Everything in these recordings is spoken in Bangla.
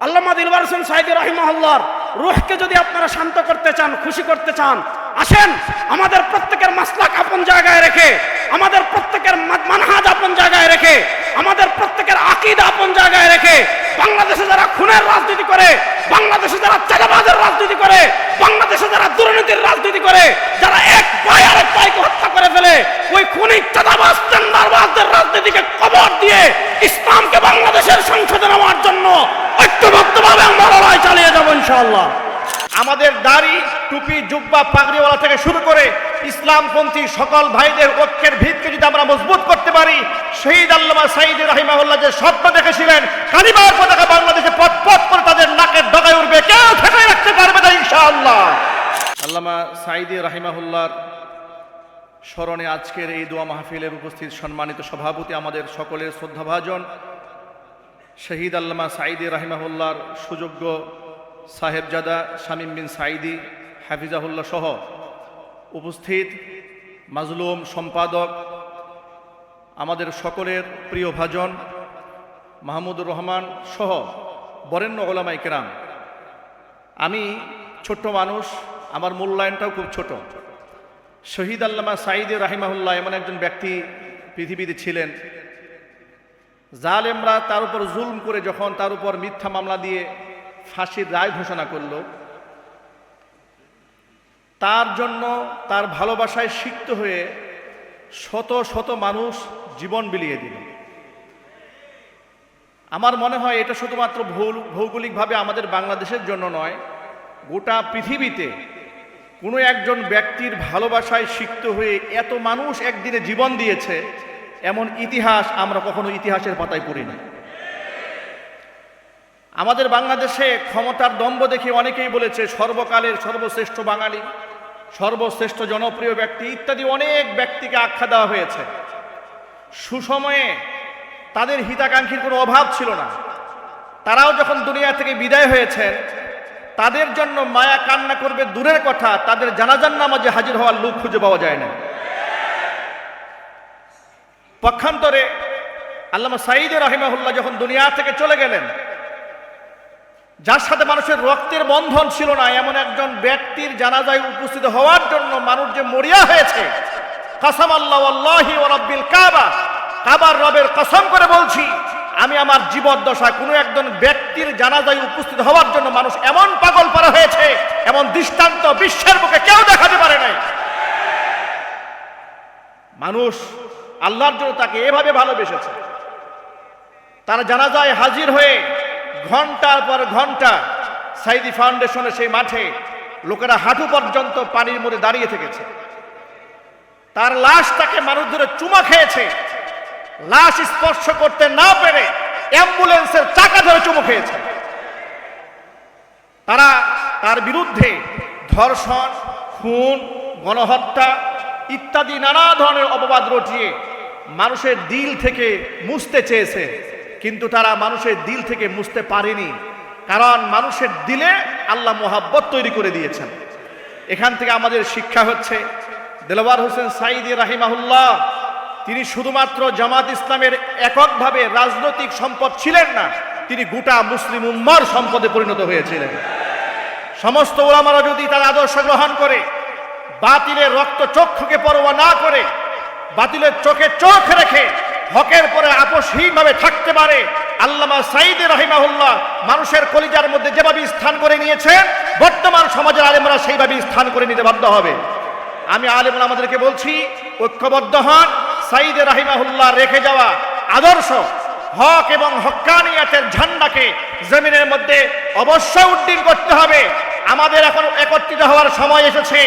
আল্লামা দিলবার হোসেন সাইদি রহিমহল্লার রুহকে যদি আপনারা শান্ত করতে চান, খুশি করতে চান, আসেন, আমাদের প্রত্যেকের মাসলাক আপন জায়গায় রেখে, আমাদের প্রত্যেকের মানহাজ আপন জায়গায় রেখে, আমাদের প্রত্যেকের আকিদ আপন জায়গায় রেখে, বাংলাদেশে যারা খুনের রাজনীতি করে, বাংলাদেশে যারা চাঁদাবাজের রাজনীতি করে, বাংলাদেশে যারা দুর্নীতির রাজনীতি করে, যারা এক পায়ে আরেক পাইকে হত্যা করে ফেলে, ওই খুনি চাঁদাবাজ টেন্ডারবাজদের রাজনীতিকে কবর দিয়ে ইসলামকে বাংলাদেশের সংসদে নেওয়ার জন্য আমরা লড়াই চালিয়ে যাব ইনশাআল্লাহ। আমাদের দাড়ি টুপি জুব্বা পাগড়িওয়ালা থেকে শুরু করে ইসলামপন্থী সকল ভাইদের ঐক্যের ভিতকে যদি আমরা মজবুত করতে পারি শহীদ আল্লামা সাইদ রাহিমাহুল্লাহ যে স্বপ্ন দেখেছিলেন কালিমার পতাকা বাংলাদেশে পথ পথ করে তাদের নাকের ডগায় উঠবে কেউ ঠেকাই রাখতে পারবে না ইনশাআল্লাহ। আল্লামা সাইদি রাহিমাহুল্লাহর স্মরণে আজকের এই দোয়া মাহফিলের উপস্থিত সম্মানিত সভাপতি আমাদের সকলের শ্রদ্ধাভাজন শহীদ আল্লামা সাইদি রাহিমাহুল্লাহর সুযোগ্য সাহেবজাদা শামীম বিন সাইদি হাফিজাহুল্লাহ সহ উপস্থিত মাজলুম সম্পাদক, আমাদের সকলের প্রিয় ভাজন মাহমুদুর রহমান সহ বরেণ্য ওলামাই কেরাম আমি ছোট্ট মানুষ, আমার মূল্যায়নটাও খুব ছোট। শহীদ আল্লামা সাইদি রাহিমাহুল্লাহ এমন একজন ব্যক্তি পৃথিবীতে ছিলেন। জালেমরা তার উপর জুলম করে যখন তার উপর মিথ্যা মামলা দিয়ে ফাঁসির রায় ঘোষণা করল, তার জন্য তার ভালোবাসায় সিক্ত হয়ে শত শত মানুষ জীবন বিলিয়ে দিল। আমার মনে হয় এটা শুধুমাত্র ভৌগোলিকভাবে আমাদের বাংলাদেশের জন্য নয়, গোটা পৃথিবীতে কোনো একজন ব্যক্তির ভালোবাসায় সিক্ত হয়ে এত মানুষ একদিনে জীবন দিয়েছে এমন ইতিহাস আমরা কখনো ইতিহাসের পাতায় পড়ি না আমাদের বাংলাদেশে ক্ষমতার দম্ভ দেখে অনেকেই বলেছে, সর্বকালের সর্বশ্রেষ্ঠ বাঙালি, সর্বশ্রেষ্ঠ জনপ্রিয় ব্যক্তি ইত্যাদি অনেক ব্যক্তিকে আখ্যা দেওয়া হয়েছে। সুসময়ে তাদের হিতাকাঙ্ক্ষীর কোনো অভাব ছিল না। তারাও যখন দুনিয়া থেকে বিদায় হয়েছেন, তাদের জন্য মায়া কান্না করবে দূরের কথা, তাদের জানাজান নামাজে হাজির হওয়ার লোক খুঁজে পাওয়া যায় না। পক্ষান্তরে আল্লামা সাইদ রাহিমাহুল্লাহ যখন দুনিয়া থেকে চলে গেলেন, যার সাথে মানুষের রক্তের বন্ধন ছিল না, এমন একজন ব্যক্তির জানাজায় উপস্থিত হওয়ার জন্য মানুষ যে মরিয়া হয়েছে, কাসাম আল্লাহ আল্লাহি ও কাবা, কাবার রবের কসম করে বলছি, আমি আমার জীবদ্দশায় কোনো একজন ব্যক্তির জানাজায় উপস্থিত হওয়ার জন্য মানুষ এমন পাগল করা হয়েছে, এমন দৃষ্টান্ত বিশ্বের মুখে কেউ দেখাতে পারে নাই। মানুষ আল্লাহর জন্য তাকে এভাবে ভালোবেসেছে। তারা জানাজায় হাজির হয়ে ঘণ্টার পর ঘণ্টা সাইদি ফাউন্ডেশনের সেই মাঠে লোকেরা হাঁটু পর্যন্ত পানির মধ্যে দাঁড়িয়ে থেকেছে। তার লাশ তাকে মানুষ ধরে চুমা খেয়েছে। লাশ স্পর্শ করতে না পেরে অ্যাম্বুলেন্সের চাকা ধরে চুমু খেয়েছে। তারা তার বিরুদ্ধে ধর্ষণ, খুন, গণহত্যা ইত্যাদি নানা ধরনের অপবাদ রটিয়ে মানুষের দিল থেকে মুছতে চেয়েছে। কিন্তু তারা মানুষের দিল থেকে মুছতে পারেনি। কারণ মানুষের দিলে আল্লাহ মোহাব্বত তৈরি করে দিয়েছেন। এখান থেকে আমাদের শিক্ষা হচ্ছে, দেলওয়ার হোসেন সাইদি রাহিমাহুল্লাহ, তিনি শুধুমাত্র জামাত ইসলামের এককভাবে রাজনৈতিক সম্পদ ছিলেন না, তিনি গোটা মুসলিম উম্মার সম্পদে পরিণত হয়েছিলেন। সমস্ত ওলামারা যদি তার আদর্শ গ্রহণ করে বাতিলের রক্ত চক্ষুকে পরোয়া না করে, বাতিলের চোখে চোখ রেখে হকের পরে আপোষহীনভাবে থাকতে পারে। আল্লামা সাইদ রহিমাহুল্লাহ মানুষের কলিজার মধ্যে যেভাবে স্থান করে নিয়েছেন, বর্তমান সমাজের আলেমরা সেইভাবে স্থান করে নিতে বাধ্য হবে। আমি আলেমরা আমাদেরকে বলছি, ঐক্যবদ্ধ হন সাইদ রাহিমাহুল্লাহ রেখে যাওয়া আদর্শ, হক এবং হক্কানিয়াতের ঝান্ডাকে জমিনের মধ্যে অবশ্যই উড্ডীন করতে হবে। আমাদের এখন একত্রিত হওয়ার সময় এসেছে।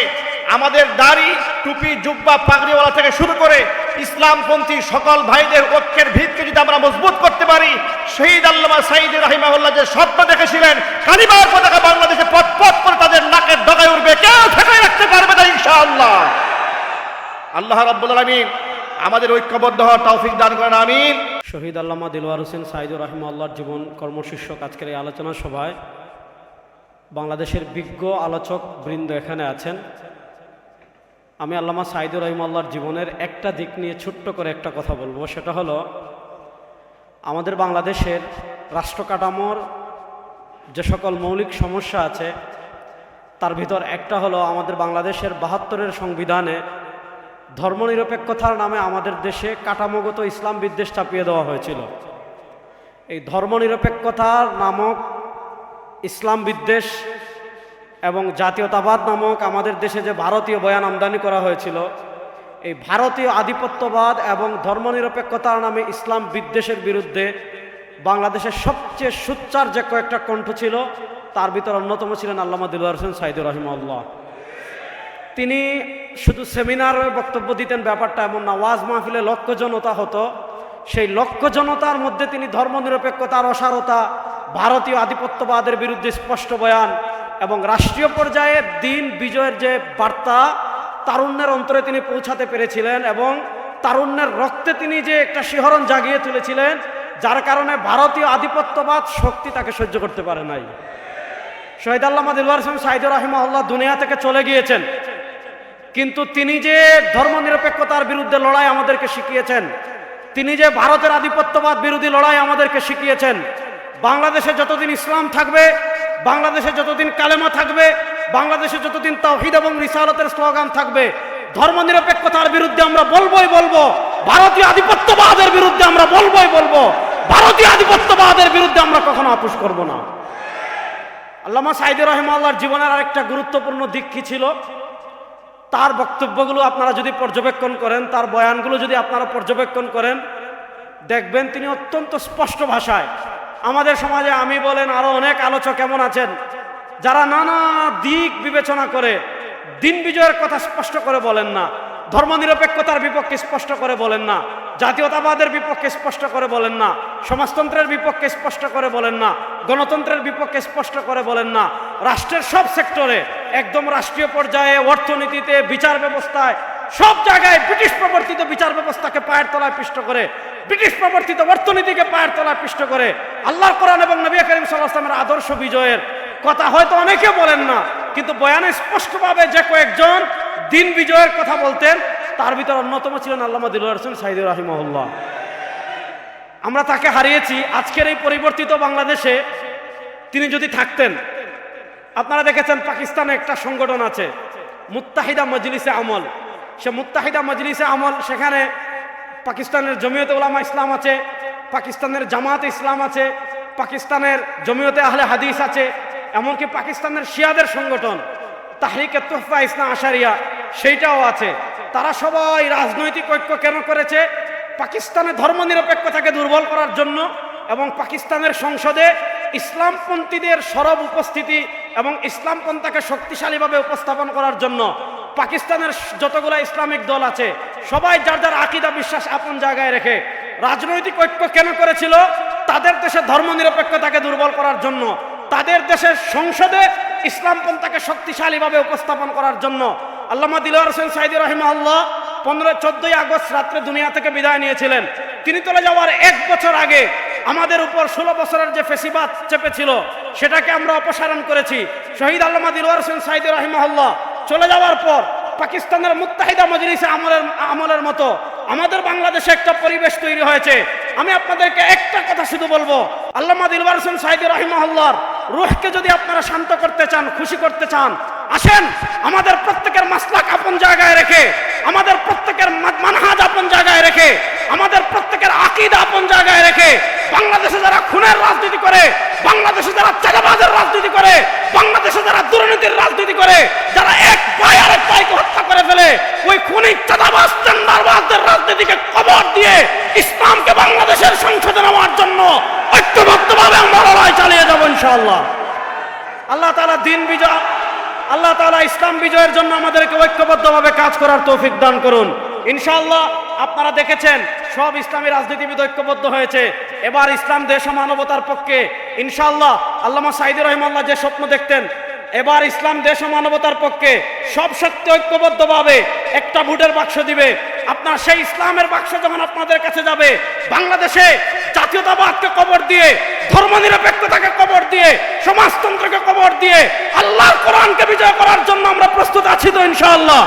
আমাদের দাড়ি, টুপি, জুব্বা, পাগড়িওয়ালা থেকে শুরু করে ইসলামপন্থী সকল ভাইদের ঐক্যের ভিতকে যদি আমরা মজবুত করতে পারি, শহীদ আল্লামা সাইদ রাহিমাহুল্লাহ যে স্বপ্ন দেখেছিলেন, কালিমার পতাকা বাংলাদেশে পথ পথ করে তাদের নাকের ডগায় উঠবে কেউ ঠেকাই রাখতে পারবে না ইনশাআল্লাহ। আল্লাহ রাব্বুল আলামিন আমাদের ঐক্যবদ্ধ হওয়ার তৌফিক দান করেন, আমিন। শহীদ আল্লামা দিলওয়ার হোসেন সাইদুর রহমা আল্লাহর জীবন কর্মশীর্ষক আজকের এই আলোচনা সভায় বাংলাদেশের বিজ্ঞ আলোচক বৃন্দ এখানে আছেন। আমি আল্লামা সাইদুর রহিম আল্লাহর জীবনের একটা দিক নিয়ে ছোট্ট করে একটা কথা বলব। সেটা হলো, আমাদের বাংলাদেশের রাষ্ট্র কাঠামোর যে সকল মৌলিক সমস্যা আছে, তার ভিতর একটা হলো আমাদের বাংলাদেশের বাহাত্তরের সংবিধানে ধর্মনিরপেক্ষতার নামে আমাদের দেশে কাঠামোগত ইসলাম বিদ্বেষ চাপিয়ে দেওয়া হয়েছিল। এই ধর্মনিরপেক্ষতার নামক ইসলাম বিদ্বেষ এবং জাতীয়তাবাদ নামক আমাদের দেশে যে ভারতীয় বয়ান আমদানি করা হয়েছিল, এই ভারতীয় আধিপত্যবাদ এবং ধর্মনিরপেক্ষতার নামে ইসলাম বিদ্বেষের বিরুদ্ধে বাংলাদেশের সবচেয়ে সুচ্চার যে কয়েকটা কণ্ঠ ছিল, তার ভিতর অন্যতম ছিলেন আল্লামা দিলওয়ার হোসেন সাইদুর রহিমউল্লাহ তিনি শুধু সেমিনারে বক্তব্য দিতেন ব্যাপারটা এমন না, ওয়াজ মাহফিলে লক্ষ জনতা হতো। সেই লক্ষ জনতার মধ্যে তিনি ধর্মনিরপেক্ষতার অসারতা, ভারতীয় আধিপত্যবাদের বিরুদ্ধে স্পষ্ট বয়ান এবং রাষ্ট্রীয় পর্যায়ে দিন বিজয়ের যে বার্তা, তারুণ্যের অন্তরে তিনি পৌঁছাতে পেরেছিলেন এবং তারুণ্যের রক্তে তিনি যে একটা শিহরণ জাগিয়ে তুলেছিলেন, যার কারণে ভারতীয় আধিপত্যবাদ শক্তি তাকে সহ্য করতে পারে নাই। শহীদ আল্লাহ দিলওয়ার হোসেন সাইদুর রাহিমাহুল্লাহ দুনিয়া থেকে চলে গিয়েছেন। কিন্তু তিনি যে ধর্মনিরপেক্ষতার বিরুদ্ধে লড়াই আমাদেরকে শিখিয়েছেন, তিনি যে ভারতের আধিপত্যবাদ বিরোধী লড়াই আমাদেরকে শিখিয়েছেন, বাংলাদেশে যতদিন ইসলাম থাকবে বাংলাদেশে যতদিন কালেমা থাকবে, বাংলাদেশে যতদিন তাহিদ এবং রিসালতের স্লোগান থাকবে, ধর্মনিরপেক্ষতার বিরুদ্ধে আমরা বলবোই বলব, ভারতীয় আধিপত্যবাদের বিরুদ্ধে আমরা বলবোই বলব, ভারতীয় আধিপত্যবাদের বিরুদ্ধে আমরা কখনো আপোষ করব না। আল্লামা সাইদুর রহমাল্লাহর জীবনের আরেকটা গুরুত্বপূর্ণ দিক কি ছিল? তার বক্তব্যগুলো আপনারা যদি পর্যবেক্ষণ করেন, তার বয়ানগুলো যদি আপনারা পর্যবেক্ষণ করেন, দেখবেন তিনি অত্যন্ত স্পষ্ট ভাষায় আমাদের সমাজে আমি বলেন আরও অনেক আলোচক এমন আছেন, যারা নানা দিক বিবেচনা করে দিন বিজয়ের কথা স্পষ্ট করে বলেন না, ধর্মনিরপেক্ষতার বিপক্ষে স্পষ্ট করে বলেন না, জাতীয়তাবাদের বিপক্ষে স্পষ্ট করে বলেন না, সমাজতন্ত্রের বিপক্ষে স্পষ্ট করে বলেন না, গণতন্ত্রের বিপক্ষে স্পষ্ট করে বলেন না, রাষ্ট্রের সব সেক্টরে একদম রাষ্ট্রীয় পর্যায়ে অর্থনীতিতে বিচার ব্যবস্থায় সব জায়গায় ব্রিটিশ প্রবর্তিত বিচার ব্যবস্থাকে পায়ের তলায় পিষ্ট করে, ব্রিটিশ প্রবর্তিত অর্থনীতিকে পায়ের তলায় পিষ্ট করে, আল্লাহর কোরআন এবং নবী করিম সাল্লাহামের আদর্শ বিজয়ের কথা হয়তো অনেকে বলেন না, কিন্তু বয়ানে স্পষ্টভাবে যে কয়েকজন দিন বিজয়ের কথা বলতেন, তার ভিতর অন্যতম ছিলেন আল্লামা দিলুর হোসেন সাইদুর রাহিমহল্লা আমরা তাকে হারিয়েছি, আজকের এই পরিবর্তিত বাংলাদেশে তিনি যদি থাকতেন, আপনারা দেখেছেন পাকিস্তানে একটা সংগঠন আছে, মুত্তাহিদা মজলিসে আমল। সে মুত্তাহিদা মজলিসে আমল, সেখানে পাকিস্তানের জমিয়তে উলামা ইসলাম আছে, পাকিস্তানের জামাত ইসলাম আছে, পাকিস্তানের জমিয়তে আহলে হাদিস আছে, এমনকি পাকিস্তানের শিয়াদের সংগঠন, তাহরিকে তোহফা ইসলাম আশারিয়া, সেইটাও আছে। তারা সবাই রাজনৈতিক ঐক্য কেন করেছে? পাকিস্তানের ধর্মনিরপেক্ষতাকে দুর্বল করার জন্য এবং পাকিস্তানের সংসদে ইসলামপন্থীদের সরব উপস্থিতি এবং ইসলামপন্থাকে শক্তিশালীভাবে উপস্থাপন করার জন্য পাকিস্তানের যতগুলো ইসলামিক দল আছে, সবাই যার যার আকিদা, বিশ্বাস আপন জায়গায় রেখে রাজনৈতিক ঐক্য কেন করেছিল? তাদের দেশের ধর্মনিরপেক্ষতাকে দুর্বল করার জন্য, তাদের দেশের সংসদে ইসলামপন্থাকে শক্তিশালীভাবে উপস্থাপন করার জন্য আল্লামা দিলওয়ার হোসেন সাইদি রহিমা আল্লাহ পনেরো চোদ্দই আগস্ট রাত্রে দুনিয়া থেকে বিদায় নিয়েছিলেন। তিনি চলে যাওয়ার এক বছর আগে আমাদের উপর ষোলো বছরের যে ফেসিবাদ চেপেছিল, সেটাকে আমরা অপসারণ করেছি। শহীদ আল্লামা দিলওয়ার হোসেন সাইদি রহিমাহুল্লাহ, চলে যাওয়ার পর পাকিস্তানের মুত্তাহিদা মজলিসে আমলের আমলের মতো আমাদের বাংলাদেশে একটা পরিবেশ তৈরি হয়েছে। আমি আপনাদেরকে একটা কথা শুধু বলব, আল্লামা দিলওয়ার হোসেন সাইদি রহিমাহুল্লাহর রুহকে যদি আপনারা শান্ত করতে চান, খুশি করতে চান, আসেন, আমাদের প্রত্যেকের মাসলাক আপন জায়গায় রেখে, আমাদের প্রত্যেকের মানহাজ আপন জায়গায় রেখে, আমাদের প্রত্যেকের আকিদ আপন জায়গায় রেখে বাংলাদেশে যারা খুনের রাজনীতি করে, বাংলাদেশে যারা চাঁদাবাজের রাজনীতি করে, বাংলাদেশে যারা দুর্নীতির রাজনীতি করে, যারা এক ভাই আরেক ভাইকে হত্যা করে ফেলে, ওই খুনি চাঁদাবাজ চান্দারবাজদের রাজনীতিকে কবর দিয়ে ইসলামকে বাংলাদেশের সংসদে নেওয়ার জন্য ঐক্যবদ্ধভাবে আমরা লড়াই চালিয়ে যাব ইনশাআল্লাহ। আল্লাহ তাআলা দিন বিজয়, আল্লাহ তাআলা ইসলাম বিজয়ের জন্য আমাদেরকে ঐক্যবদ্ধভাবে কাজ করার তৌফিক দান করুন। ইনশাআল্লাহ আপনারা দেখেছেন, সব ইসলামী রাজনীতিবিদ ঐক্যবদ্ধ হয়েছে। এবার ইসলাম, দেশ মানবতার পক্ষে ইনশাল্লাহ আল্লামা সাইদুর রহমাল্লাহ যে স্বপ্ন দেখতেন, এবার ইসলাম, দেশ মানবতার পক্ষে সব শক্তি ঐক্যবদ্ধভাবে একটা ভোটের বাক্স দিবে। আপনার সেই ইসলামের বাক্স যখন আপনাদের কাছে যাবে, বাংলাদেশে জাতীয়তাবাদকে কবর দিয়ে, ধর্মনিরপেক্ষতাকে কবর দিয়ে, সমাজতন্ত্রকে কবর দিয়ে, আল্লাহর কোরআনকে বিজয় করার জন্য আমরা প্রস্তুত আছি তো ইনশাআল্লাহ।